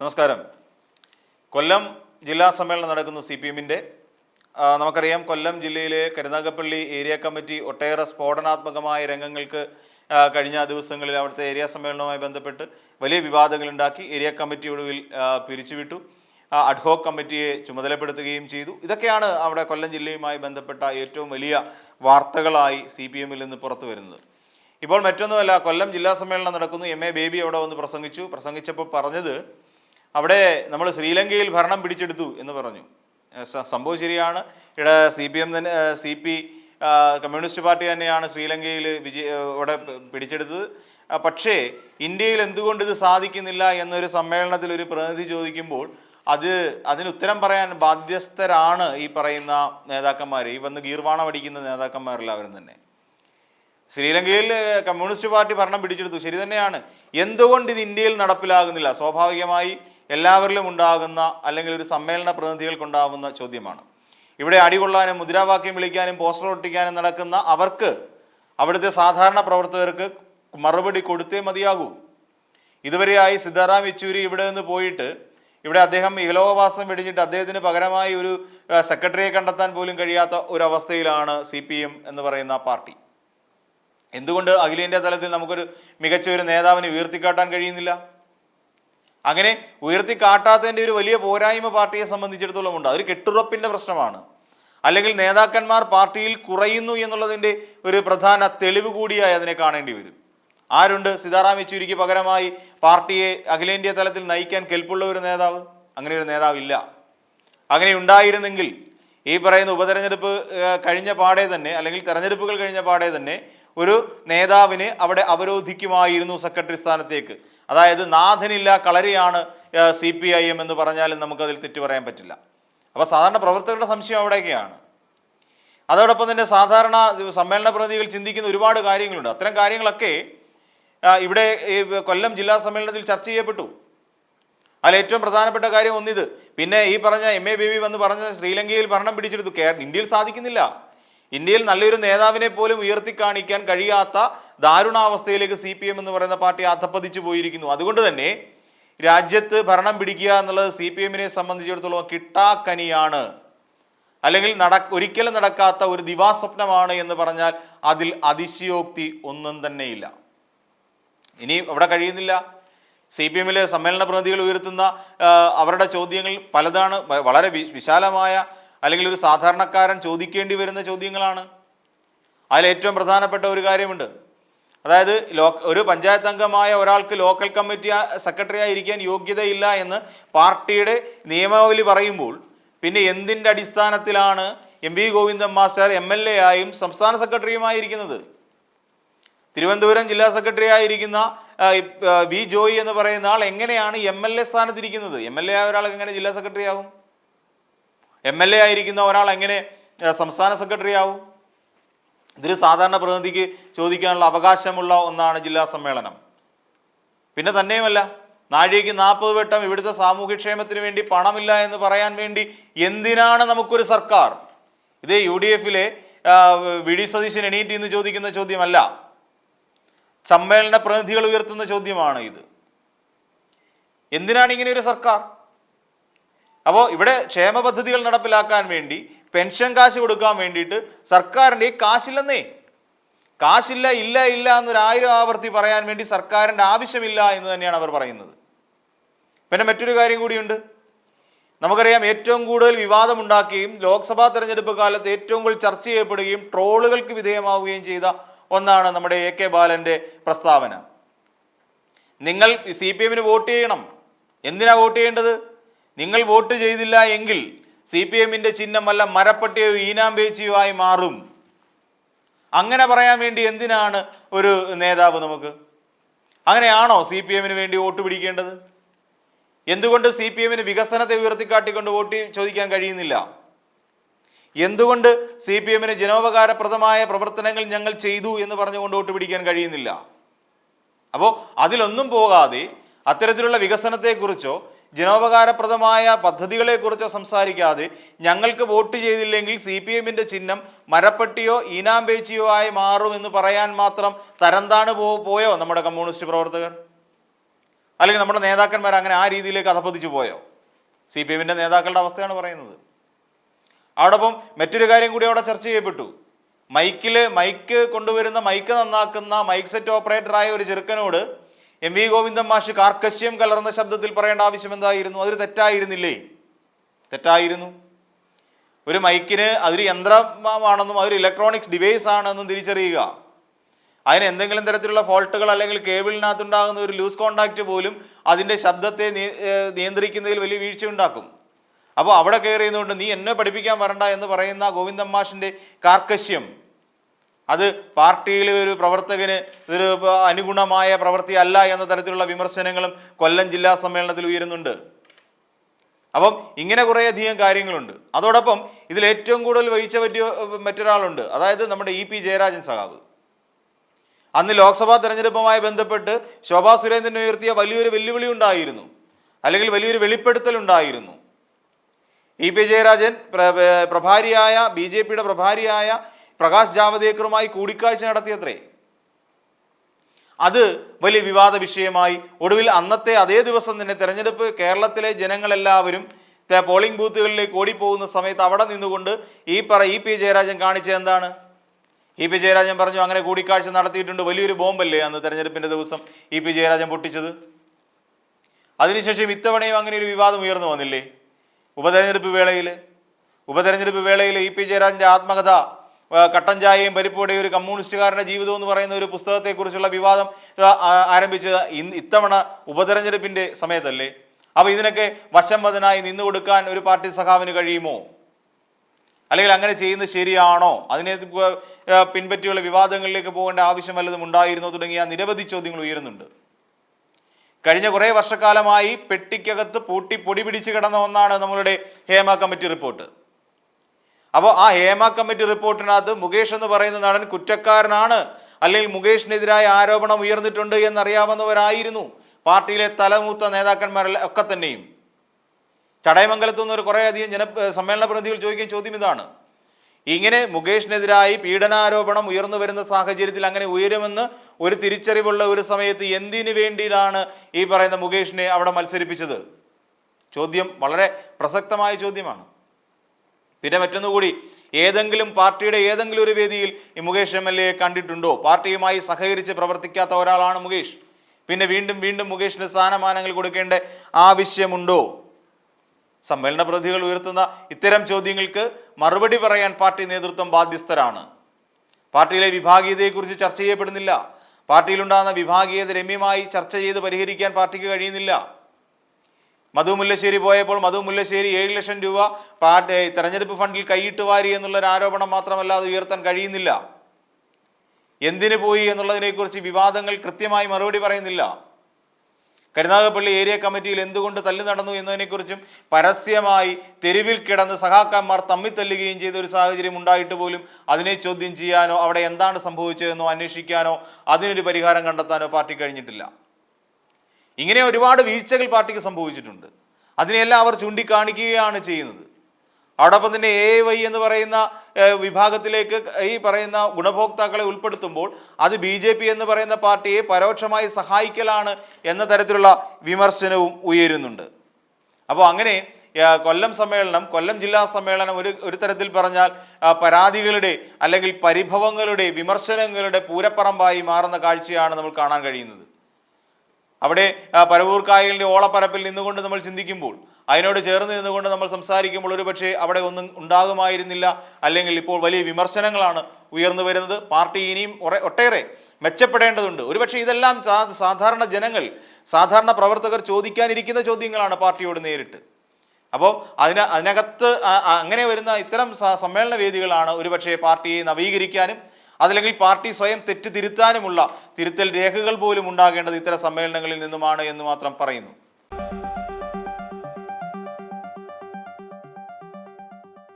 നമസ്കാരം. കൊല്ലം ജില്ലാ സമ്മേളനം നടക്കുന്നു സി പി എമ്മിന്റെ. നമുക്കറിയാം കൊല്ലം ജില്ലയിലെ കരുനാഗപ്പള്ളി ഏരിയ കമ്മിറ്റി ഒട്ടേറെ സ്ഫോടനാത്മകമായ രംഗങ്ങൾക്ക് കഴിഞ്ഞ ദിവസങ്ങളിൽ അവിടുത്തെ ഏരിയ സമ്മേളനവുമായി ബന്ധപ്പെട്ട് വലിയ വിവാദങ്ങൾ ഉണ്ടാക്കി ഏരിയ കമ്മിറ്റി ഒടുവിൽ പിരിച്ചുവിട്ടു. അഡ്ഹോക്ക് അഡ്ഹോക് കമ്മിറ്റിയെ ചുമതലപ്പെടുത്തുകയും ചെയ്തു. ഇതൊക്കെയാണ് അവിടെ കൊല്ലം ജില്ലയുമായി ബന്ധപ്പെട്ട ഏറ്റവും വലിയ വാർത്തകളായി സി പി എമ്മിൽ നിന്ന് പുറത്തു വരുന്നത്. ഇപ്പോൾ മറ്റൊന്നുമല്ല കൊല്ലം ജില്ലാ സമ്മേളനം നടക്കുന്നു. എം എ ബേബി അവിടെ വന്ന് പ്രസംഗിച്ചു. പ്രസംഗിച്ചപ്പോൾ പറഞ്ഞത് അവിടെ നമ്മൾ ശ്രീലങ്കയിൽ ഭരണം പിടിച്ചെടുത്തു എന്ന് പറഞ്ഞു. സംഭവം ശരിയാണ്. ഇവിടെ സി പി എം തന്നെ സി പി കമ്മ്യൂണിസ്റ്റ് പാർട്ടി തന്നെയാണ് ശ്രീലങ്കയിൽ വിജയ ഇവിടെ പിടിച്ചെടുത്തത്. പക്ഷേ ഇന്ത്യയിൽ എന്തുകൊണ്ട് ഇത് സാധിക്കുന്നില്ല എന്നൊരു സമ്മേളനത്തിൽ ഒരു പ്രതിനിധി ചോദിക്കുമ്പോൾ അത് അതിന് ഉത്തരം പറയാൻ ബാധ്യസ്ഥരാണ് ഈ പറയുന്ന നേതാക്കന്മാർ ഈ വന്ന് ഗീർവാണം അടിക്കുന്ന നേതാക്കന്മാരെല്ലാവരും തന്നെ. ശ്രീലങ്കയിൽ കമ്മ്യൂണിസ്റ്റ് പാർട്ടി ഭരണം പിടിച്ചെടുത്തു. ശരി തന്നെയാണ്. എന്തുകൊണ്ട് ഇത് ഇന്ത്യയിൽ നടപ്പിലാകുന്നില്ല? സ്വാഭാവികമായി എല്ലാവരിലും ഉണ്ടാകുന്ന അല്ലെങ്കിൽ ഒരു സമ്മേളന പ്രതിനിധികൾക്കുണ്ടാകുന്ന ചോദ്യമാണ്. ഇവിടെ അടികൊള്ളാനും മുദ്രാവാക്യം വിളിക്കാനും പോസ്റ്റർ ഒട്ടിക്കാനും നടക്കുന്ന അവർക്ക് അവിടുത്തെ സാധാരണ പ്രവർത്തകർക്ക് മറുപടി കൊടുത്തേ മതിയാകൂ. ഇതുവരെയായി സിദ്ധാറാം യെച്ചൂരി ഇവിടെ നിന്ന് പോയിട്ട് ഇവിടെ അദ്ദേഹം ഇഹലോകവാസം വെടിഞ്ഞിട്ട് അദ്ദേഹത്തിന് പകരമായി ഒരു സെക്രട്ടറിയെ കണ്ടെത്താൻ പോലും കഴിയാത്ത ഒരു അവസ്ഥയിലാണ് സി പി എം എന്ന് പറയുന്ന പാർട്ടി. എന്തുകൊണ്ട് അഖിലേന്ത്യാ തലത്തിൽ നമുക്കൊരു മികച്ച ഒരു നേതാവിനെ ഉയർത്തിക്കാട്ടാൻ കഴിയുന്നില്ല? അങ്ങനെ ഉയർത്തി കാട്ടാത്തതിന്റെ ഒരു വലിയ പോരായ്മ പാർട്ടിയെ സംബന്ധിച്ചിടത്തോളം ഉണ്ട്. അതൊരു കെട്ടുറപ്പിന്റെ പ്രശ്നമാണ്. അല്ലെങ്കിൽ നേതാക്കന്മാർ പാർട്ടിയിൽ കുറയുന്നു എന്നുള്ളതിന്റെ ഒരു പ്രധാന തെളിവ് കൂടിയായി അതിനെ കാണേണ്ടി വരും. ആരുണ്ട്? സീതാറാം യെച്ചൂരിക്ക് പകരമായി പാർട്ടിയെ അഖിലേന്ത്യാ തലത്തിൽ നയിക്കാൻ കെൽപ്പുള്ള ഒരു നേതാവ്? അങ്ങനെ ഒരു നേതാവില്ല. അങ്ങനെ ഉണ്ടായിരുന്നെങ്കിൽ ഈ പറയുന്ന ഉപതെരഞ്ഞെടുപ്പ് കഴിഞ്ഞ പാടെ തന്നെ അല്ലെങ്കിൽ തെരഞ്ഞെടുപ്പുകൾ കഴിഞ്ഞ പാടെ തന്നെ ഒരു നേതാവിനെ അവിടെ അവരോധിക്കുമായിരുന്നു സെക്രട്ടറി സ്ഥാനത്തേക്ക്. അതായത് നാഥനില്ല കളരിയാണ് സി പി ഐ എം എന്ന് പറഞ്ഞാലും നമുക്കതിൽ തെറ്റു പറയാൻ പറ്റില്ല. അപ്പോൾ സാധാരണ പ്രവർത്തകരുടെ സംശയം അവിടെയൊക്കെയാണ്. അതോടൊപ്പം തന്നെ സാധാരണ സമ്മേളന പ്രതിനിധികൾ ചിന്തിക്കുന്ന ഒരുപാട് കാര്യങ്ങളുണ്ട്. അത്തരം കാര്യങ്ങളൊക്കെ ഇവിടെ കൊല്ലം ജില്ലാ സമ്മേളനത്തിൽ ചർച്ച ചെയ്യപ്പെട്ടു. അതിൽ ഏറ്റവും പ്രധാനപ്പെട്ട കാര്യം ഒന്നിത്. പിന്നെ ഈ പറഞ്ഞ എം എ ബേബി വന്ന് പറഞ്ഞ ശ്രീലങ്കയിൽ ഭരണം പിടിച്ചെടുത്തു. ഇന്ത്യയിൽ സാധിക്കുന്നില്ല. ഇന്ത്യയിൽ നല്ലൊരു നേതാവിനെ പോലും ഉയർത്തി കാണിക്കാൻ കഴിയാത്ത ദാരുണാവസ്ഥയിലേക്ക് സി പി എം എന്ന് പറയുന്ന പാർട്ടി അധപ്പതിച്ചു പോയിരിക്കുന്നു. അതുകൊണ്ട് തന്നെ രാജ്യത്ത് ഭരണം പിടിക്കുക എന്നുള്ളത് സി പി എമ്മിനെ സംബന്ധിച്ചിടത്തോളം കിട്ടാക്കനിയാണ്. അല്ലെങ്കിൽ നട ഒരിക്കലും നടക്കാത്ത ഒരു ദിവാസ്വപ്നമാണ് എന്ന് പറഞ്ഞാൽ അതിൽ അതിശയോക്തി ഒന്നും തന്നെയില്ല. ഇനി അവിടെ കഴിയുന്നില്ല. സി പി എമ്മിലെ സമ്മേളന പ്രതിനിധികൾ ഉയർത്തുന്ന അവരുടെ ചോദ്യങ്ങൾ പലതാണ്. വളരെ വിശാലമായ അല്ലെങ്കിൽ ഒരു സാധാരണക്കാരൻ ചോദിക്കേണ്ടി വരുന്ന ചോദ്യങ്ങളാണ്. അതിൽ ഏറ്റവും പ്രധാനപ്പെട്ട ഒരു കാര്യമുണ്ട്. അതായത് ലോ ഒരു പഞ്ചായത്ത് അംഗമായ ഒരാൾക്ക് ലോക്കൽ കമ്മിറ്റി സെക്രട്ടറി ആയിരിക്കാൻ യോഗ്യതയില്ല എന്ന് പാർട്ടിയുടെ നിയമാവലി പറയുമ്പോൾ പിന്നെ എന്തിന്റെ അടിസ്ഥാനത്തിലാണ് M V Govindan master M L A ആയും സംസ്ഥാന സെക്രട്ടറിയുമായിരിക്കുന്നത് തിരുവനന്തപുരം ജില്ലാ സെക്രട്ടറി ആയിരിക്കുന്ന വി ജോയി എന്ന് പറയുന്ന ആൾ എങ്ങനെയാണ് എം എൽ എ സ്ഥാനത്തിരിക്കുന്നത്? എം എൽ എ ആയ ഒരാൾക്ക് എങ്ങനെ ജില്ലാ സെക്രട്ടറി ആവും? എം എൽ എ ആയിരിക്കുന്ന ഒരാൾ എങ്ങനെ സംസ്ഥാന സെക്രട്ടറി ആവും? ഇതൊരു സാധാരണ പ്രതിനിധിക്ക് ചോദിക്കാനുള്ള അവകാശമുള്ള ഒന്നാണ് ജില്ലാ സമ്മേളനം. പിന്നെ തന്നെയുമല്ല നാഴികയ്ക്ക് നാൽപ്പത് വട്ടം ഇവിടുത്തെ സാമൂഹ്യക്ഷേമത്തിന് വേണ്ടി പണമില്ല എന്ന് പറയാൻ വേണ്ടി എന്തിനാണ് നമുക്കൊരു സർക്കാർ? ഇത് യു ഡി എഫിലെ വി ഡി സതീശൻ എണീറ്റ് എന്ന് ചോദിക്കുന്ന ചോദ്യമല്ല. സമ്മേളന പ്രതിനിധികൾ ഉയർത്തുന്ന ചോദ്യമാണ് ഇത് എന്തിനാണ് ഇങ്ങനെ ഒരു സർക്കാർ? അപ്പോൾ ഇവിടെ ക്ഷേമ പദ്ധതികൾ നടപ്പിലാക്കാൻ വേണ്ടി പെൻഷൻ കാശ് കൊടുക്കാൻ വേണ്ടിയിട്ട് സർക്കാരിന്റെ കാശില്ലെന്നേ. കാശില്ല ഇല്ല ഇല്ല എന്നൊരു ആയിരം ആവർത്തി പറയാൻ വേണ്ടി സർക്കാരിന്റെ ആവശ്യമില്ല എന്ന് തന്നെയാണ് അവർ പറയുന്നത്. പിന്നെ മറ്റൊരു കാര്യം കൂടിയുണ്ട്. നമുക്കറിയാം ഏറ്റവും കൂടുതൽ വിവാദമുണ്ടാക്കുകയും ലോക്സഭാ തെരഞ്ഞെടുപ്പ് കാലത്ത് ഏറ്റവും കൂടുതൽ ചർച്ച ചെയ്യപ്പെടുകയും ട്രോളുകൾക്ക് വിധേയമാവുകയും ചെയ്ത ഒന്നാണ് നമ്മുടെ എ കെ ബാലന്റെ പ്രസ്താവന. നിങ്ങൾ സി പി എമ്മിന് വോട്ട് ചെയ്യണം. എന്തിനാ വോട്ട് ചെയ്യേണ്ടത്? നിങ്ങൾ വോട്ട് ചെയ്തില്ല എങ്കിൽ സി പി എമ്മിന്റെ ചിഹ്നം വല്ല മരപ്പട്ടിയോ ഈനാമ്പേച്ചിയോ ആയി മാറും. അങ്ങനെ പറയാൻ വേണ്ടി എന്തിനാണ് ഒരു നേതാവ് നമുക്ക്? അങ്ങനെയാണോ സി പി എമ്മിന് വേണ്ടി വോട്ട് പിടിക്കേണ്ടത്? എന്തുകൊണ്ട് സി പി എമ്മിന് വികസനത്തെ ഉയർത്തിക്കാട്ടിക്കൊണ്ട് വോട്ട് ചോദിക്കാൻ കഴിയുന്നില്ല? എന്തുകൊണ്ട് സി പി എമ്മിന് ജനോപകാരപ്രദമായ പ്രവർത്തനങ്ങൾ ഞങ്ങൾ ചെയ്തു എന്ന് പറഞ്ഞുകൊണ്ട് വോട്ട് പിടിക്കാൻ കഴിയുന്നില്ല? അപ്പോൾ അതിലൊന്നും പോകാതെ അത്തരത്തിലുള്ള വികസനത്തെക്കുറിച്ചോ ജനോപകാരപ്രദമായ പദ്ധതികളെക്കുറിച്ചോ സംസാരിക്കാതെ ഞങ്ങൾക്ക് വോട്ട് ചെയ്തില്ലെങ്കിൽ സി പി എമ്മിന്റെ ചിഹ്നം മരപ്പട്ടിയോ ഈനാമ്പേച്ചിയോ ആയി മാറും എന്ന് പറയാൻ മാത്രം തരംതാണ് പോയോ നമ്മുടെ കമ്മ്യൂണിസ്റ്റ് പ്രവർത്തകർ? അല്ലെങ്കിൽ നമ്മുടെ നേതാക്കന്മാർ അങ്ങനെ ആ രീതിയിലേക്ക് അധപ്പതിച്ചു പോയോ? സി പി എമ്മിന്റെ നേതാക്കളുടെ അവസ്ഥയാണ് പറയുന്നത്. അവിടെപ്പം മറ്റൊരു കാര്യം കൂടി അവിടെ ചർച്ച ചെയ്യപ്പെട്ടു. മൈക്കിൽ മൈക്ക് കൊണ്ടുവരുന്ന മൈക്ക് നന്നാക്കുന്ന മൈക്ക് സെറ്റ് ഓപ്പറേറ്ററായ ഒരു ചെറുക്കനോട് എം വി ഗോവിന്ദൻ മാഷ് കാർക്കശ്യം കലർന്ന ശബ്ദത്തിൽ പറയേണ്ട ആവശ്യം എന്തായിരുന്നു? അതൊരു തെറ്റായിരുന്നില്ലേ? തെറ്റായിരുന്നു. ഒരു മൈക്കിന് അതൊരു യന്ത്രമാണെന്നും അതൊരു ഇലക്ട്രോണിക്സ് ഡിവൈസ് ആണെന്നും തിരിച്ചറിയുക. അതിന് എന്തെങ്കിലും തരത്തിലുള്ള ഫോൾട്ടുകൾ അല്ലെങ്കിൽ കേബിളിനകത്തുണ്ടാകുന്ന ഒരു ലൂസ് കോണ്ടാക്റ്റ് പോലും അതിന്റെ ശബ്ദത്തെ നിയന്ത്രിക്കുന്നതിൽ വലിയ വീഴ്ച ഉണ്ടാക്കും അപ്പോൾ അവിടെ കയറിയതുകൊണ്ട് നീ എന്നെ പഠിപ്പിക്കാൻ വരണ്ട എന്ന് പറയുന്ന ഗോവിന്ദൻ മാഷിന്റെ കാർക്കശ്യം. അത് പാർട്ടിയിലെ ഒരു പ്രവർത്തകന് ഒരു അനുഗുണമായ പ്രവൃത്തി അല്ല എന്ന തരത്തിലുള്ള വിമർശനങ്ങളും കൊല്ലം ജില്ലാ സമ്മേളനത്തിൽ ഉയരുന്നുണ്ട്. അപ്പം ഇങ്ങനെ കുറേയധികം കാര്യങ്ങളുണ്ട്. അതോടൊപ്പം ഇതിൽ ഏറ്റവും കൂടുതൽ വഹിച്ച പറ്റിയ മറ്റൊരാളുണ്ട്. അതായത് നമ്മുടെ ഇ പി ജയരാജൻ സഖാവ്. അന്ന് ലോക്സഭാ തെരഞ്ഞെടുപ്പുമായി ബന്ധപ്പെട്ട് ശോഭാ സുരേന്ദ്രൻ ഉയർത്തിയ വലിയൊരു വെല്ലുവിളി ഉണ്ടായിരുന്നു. അല്ലെങ്കിൽ വലിയൊരു വെളിപ്പെടുത്തൽ ഉണ്ടായിരുന്നു. ഇ പി ജയരാജൻ പ്ര- പ്ര- പ്രഭാരിയായ ബി ജെ പിയുടെ പ്രഭാരിയായ പ്രകാശ് ജാവദേക്കറുമായി കൂടിക്കാഴ്ച നടത്തിയത്രേ. അത് വലിയ വിവാദ വിഷയമായി. ഒടുവിൽ അന്നത്തെ അതേ ദിവസം തന്നെ തെരഞ്ഞെടുപ്പ് കേരളത്തിലെ ജനങ്ങളെല്ലാവരും പോളിംഗ് ബൂത്തുകളിലേക്ക് ഓടിപ്പോകുന്ന സമയത്ത് അവിടെ നിന്നുകൊണ്ട് ഈ പറ ഇ പി ജയരാജൻ കാണിച്ചത് എന്താണ്? ഇ പി ജയരാജൻ പറഞ്ഞു അങ്ങനെ കൂടിക്കാഴ്ച നടത്തിയിട്ടുണ്ട്. വലിയൊരു ബോംബല്ലേ അന്ന് തെരഞ്ഞെടുപ്പിന്റെ ദിവസം ഇ പി ജയരാജൻ പൊട്ടിച്ചത്? അതിനുശേഷം ഇത്തവണയും അങ്ങനെ ഒരു വിവാദം ഉയർന്നു വന്നില്ലേ? ഉപതെരഞ്ഞെടുപ്പ് വേളയിൽ ഉപതെരഞ്ഞെടുപ്പ് വേളയിൽ ഇ പി ജയരാജന്റെ ആത്മകഥ കട്ടൻ ചായയും പരിപ്പോടെയും ഒരു കമ്മ്യൂണിസ്റ്റുകാരന്റെ ജീവിതം എന്ന് പറയുന്ന ഒരു പുസ്തകത്തെക്കുറിച്ചുള്ള വിവാദം ആരംഭിച്ചത് ഇത്തവണ ഉപതെരഞ്ഞെടുപ്പിന്റെ സമയത്തല്ലേ? അപ്പോൾ ഇതിനൊക്കെ വശം വശംവദനായി നിന്നു കൊടുക്കാൻ ഒരു പാർട്ടി സഖാവിന് കഴിയുമോ? അല്ലെങ്കിൽ അങ്ങനെ ചെയ്യുന്നത് ശരിയാണോ? അതിനെ പിൻപറ്റിയുള്ള വിവാദങ്ങളിലേക്ക് പോകേണ്ട ആവശ്യം വല്ലതും ഉണ്ടായിരുന്നോ തുടങ്ങിയ നിരവധി ചോദ്യങ്ങൾ ഉയരുന്നുണ്ട്. കഴിഞ്ഞ കുറേ വർഷക്കാലമായി പെട്ടിക്കകത്ത് പൂട്ടി പൊടി പിടിച്ച് കിടന്ന ഒന്നാണ് നമ്മളുടെ ഹേമ കമ്മിറ്റി റിപ്പോർട്ട്. അപ്പോൾ ആ ഹേമ കമ്മിറ്റി റിപ്പോർട്ടിനകത്ത് മുകേഷ് എന്ന് പറയുന്ന നടൻ കുറ്റക്കാരനാണ്. അല്ലെങ്കിൽ മുകേഷിനെതിരായ ആരോപണം ഉയർന്നിട്ടുണ്ട് എന്നറിയാവുന്നവരായിരുന്നു. പാർട്ടിയിലെ തലമൂത്ത നേതാക്കന്മാരെല്ലാം ഒക്കെ തന്നെയും. ചടയമംഗലത്തു നിന്ന് ഒരു കുറേയധികം ജന സമ്മേളന പ്രതിനിധികൾ ചോദിക്കുന്ന ചോദ്യം ഇതാണ്. ഇങ്ങനെ മുകേഷിനെതിരായി പീഡനാരോപണം ഉയർന്നു വരുന്ന സാഹചര്യത്തിൽ അങ്ങനെ ഉയരുമെന്ന് ഒരു തിരിച്ചറിവുള്ള ഒരു സമയത്ത് എന്തിനു വേണ്ടിയിട്ടാണ് ഈ പറയുന്ന മുകേഷിനെ അവിടെ മത്സരിപ്പിച്ചത്? ചോദ്യം വളരെ പ്രസക്തമായ ചോദ്യമാണ്. പിന്നെ മറ്റൊന്നുകൂടി ഏതെങ്കിലും പാർട്ടിയുടെ ഏതെങ്കിലും ഒരു വേദിയിൽ ഈ മുകേഷ് എം എൽ എ കണ്ടിട്ടുണ്ടോ? പാർട്ടിയുമായി സഹകരിച്ച് പ്രവർത്തിക്കാത്ത ഒരാളാണ് മുകേഷ്. പിന്നെ വീണ്ടും വീണ്ടും മുകേഷിന് സ്ഥാനമാനങ്ങൾ കൊടുക്കേണ്ട ആവശ്യമുണ്ടോ? സമ്മേളന പ്രതികൾ ഉയർത്തുന്ന ഇത്തരം ചോദ്യങ്ങൾക്ക് മറുപടി പറയാൻ പാർട്ടി നേതൃത്വം ബാധ്യസ്ഥരാണ്. പാർട്ടിയിലെ വിഭാഗീയതയെക്കുറിച്ച് ചർച്ച ചെയ്യപ്പെടുന്നില്ല. പാർട്ടിയിലുണ്ടാകുന്ന വിഭാഗീയത രമ്യമായി ചർച്ച ചെയ്ത് പരിഹരിക്കാൻ പാർട്ടിക്ക് കഴിയുന്നില്ല. മധു മുല്ലശ്ശേരി പോയപ്പോൾ മധു മുല്ലശ്ശേരി ഏഴ് ലക്ഷം രൂപ പാർട്ടി തെരഞ്ഞെടുപ്പ് ഫണ്ടിൽ കൈയിട്ട് വാരി എന്നുള്ള ഒരു ആരോപണം മാത്രമല്ല അത് ഉയർത്താൻ കഴിയുന്നില്ല. എന്തിനു പോയി എന്നുള്ളതിനെക്കുറിച്ച് വിവാദങ്ങൾ കൃത്യമായി മറുപടി പറയുന്നില്ല. കരുനാഗപ്പള്ളി ഏരിയ കമ്മിറ്റിയിൽ എന്തുകൊണ്ട് തല്ലു നടന്നു എന്നതിനെക്കുറിച്ചും പരസ്യമായി തെരുവിൽ കിടന്ന് സഹാക്കന്മാർ തമ്മിത്തല്ലുകയും ചെയ്ത ഒരു സാഹചര്യം ഉണ്ടായിട്ട് പോലും അതിനെ ചോദ്യം ചെയ്യാനോ അവിടെ എന്താണ് സംഭവിച്ചതെന്നോ അന്വേഷിക്കാനോ അതിനൊരു പരിഹാരം കണ്ടെത്താനോ പാർട്ടി കഴിഞ്ഞിട്ടില്ല. ഇങ്ങനെ ഒരുപാട് വീഴ്ചകൾ പാർട്ടിക്ക് സംഭവിച്ചിട്ടുണ്ട്. അതിനെയെല്ലാം അവർ ചൂണ്ടിക്കാണിക്കുകയാണ് ചെയ്യുന്നത്. അതോടൊപ്പം തന്നെ എ വൈ എന്ന് പറയുന്ന വിഭാഗത്തിലേക്ക് ഈ പറയുന്ന ഗുണഭോക്താക്കളെ ഉൾപ്പെടുത്തുമ്പോൾ അത് ബി ജെ പി എന്ന് പറയുന്ന പാർട്ടിയെ പരോക്ഷമായി സഹായിക്കലാണ് എന്ന തരത്തിലുള്ള വിമർശനവും ഉയരുന്നുണ്ട്. അപ്പോൾ അങ്ങനെ കൊല്ലം സമ്മേളനം കൊല്ലം ജില്ലാ സമ്മേളനം ഒരു ഒരു തരത്തിൽ പറഞ്ഞാൽ പരാതികളുടെ അല്ലെങ്കിൽ പരിഭവങ്ങളുടെ വിമർശനങ്ങളുടെ പൂരപ്പറമ്പായി മാറുന്ന കാഴ്ചയാണ് നമ്മൾ കാണാൻ കഴിയുന്നത്. അവിടെ പരവൂർക്കായലിന്റെ ഓളപ്പരപ്പിൽ നിന്നുകൊണ്ട് നമ്മൾ ചിന്തിക്കുമ്പോൾ അതിനോട് ചേർന്ന് നിന്നുകൊണ്ട് നമ്മൾ സംസാരിക്കുമ്പോൾ ഒരു പക്ഷേ അവിടെ ഒന്നും ഉണ്ടാകുമായിരുന്നില്ല. അല്ലെങ്കിൽ ഇപ്പോൾ വലിയ വിമർശനങ്ങളാണ് ഉയർന്നു വരുന്നത്. പാർട്ടി ഇനിയും ഒട്ടേറെ മെച്ചപ്പെടേണ്ടതുണ്ട്. ഒരുപക്ഷെ ഇതെല്ലാം സാധാരണ ജനങ്ങൾ സാധാരണ പ്രവർത്തകർ ചോദിക്കാനിരിക്കുന്ന ചോദ്യങ്ങളാണ് പാർട്ടിയോട് നേരിട്ട്. അപ്പോൾ അതിന് അതിനകത്ത് അങ്ങനെ വരുന്ന ഇത്തരം സമ്മേളന വേദികളാണ് ഒരുപക്ഷെ പാർട്ടിയെ നവീകരിക്കാനും അതല്ലെങ്കിൽ പാർട്ടി സ്വയം തെറ്റ് തിരുത്താനുമുള്ള തിരുത്തൽ രേഖകൾ പോലും ഉണ്ടാകേണ്ടത് ഇത്തരം സമ്മേളനങ്ങളിൽ നിന്നുമാണ് എന്ന് മാത്രം പറയുന്നു.